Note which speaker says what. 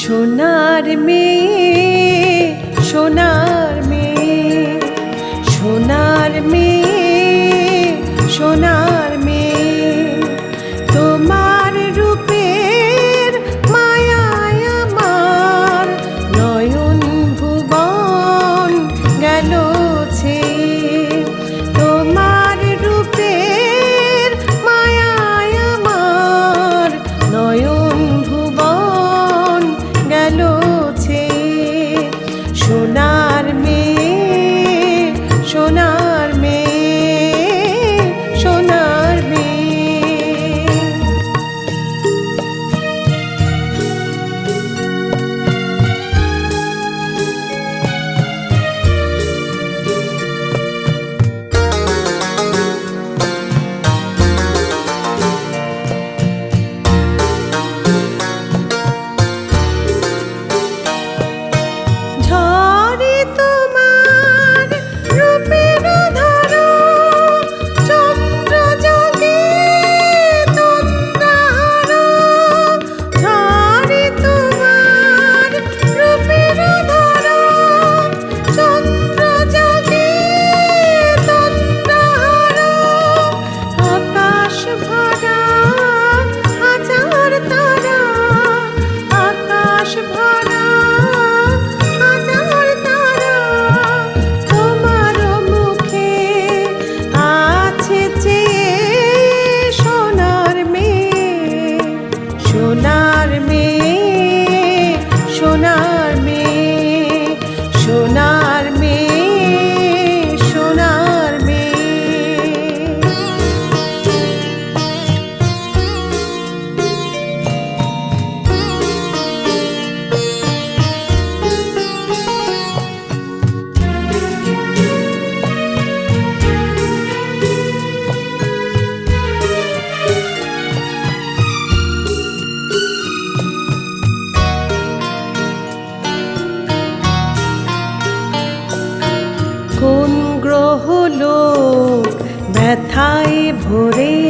Speaker 1: সোনার মে সোনার মে সোনার মে সোনার কোন গ্রহ লোক ব্যথায় ভরে